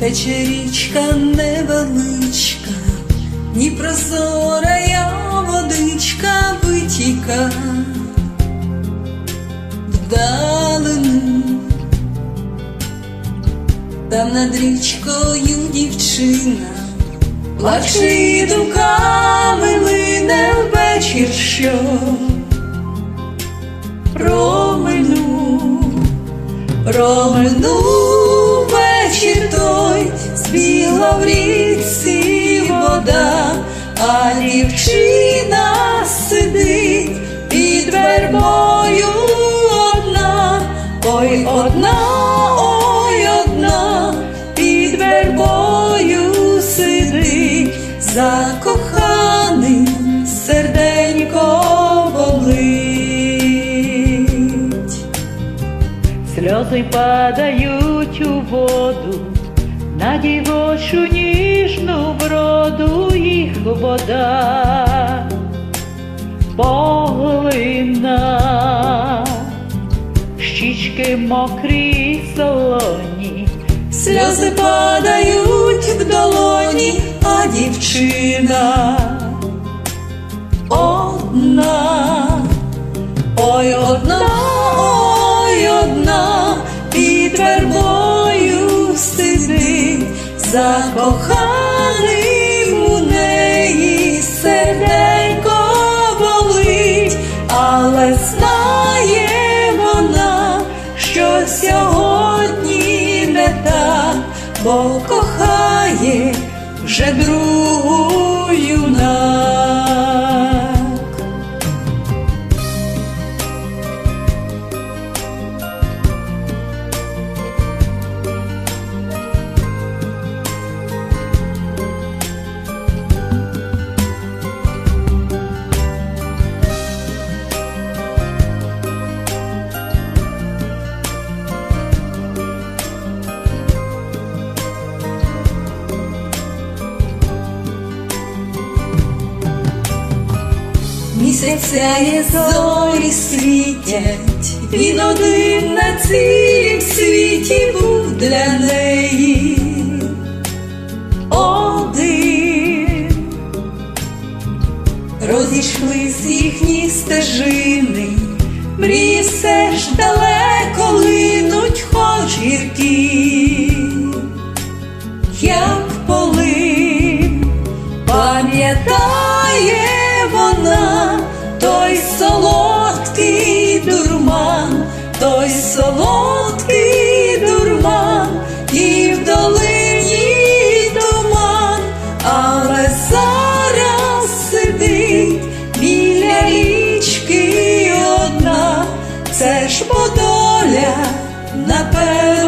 тече річка невеличка, ні прозора я водичка витіка. Вдалину, там над річкою дівчина, плаче і думками лине вечір, що проминув, проминув спіла в річці вода, а дівчина сидить під вербою одна, ой одна, ой одна, під вербою сидить, закоханий серденько болить. Сльози падають у воду, на дівочу ніжну вроду їх вода. Поглина, щічки мокрі солоні, Сльози падають в долоні, а дівчина одна, ой одна, ой одна, під вербою сидить, закоханим у неї серденько болить, але знає вона, що сьогодні не так, бо кохає вже другу юнак. Місяця є зорі світять, він один на цілім світі був для неї. Один розійшлись їхні стежини, мрії все ж далеко линуть, хоч гіркі, все ж подоля напевно.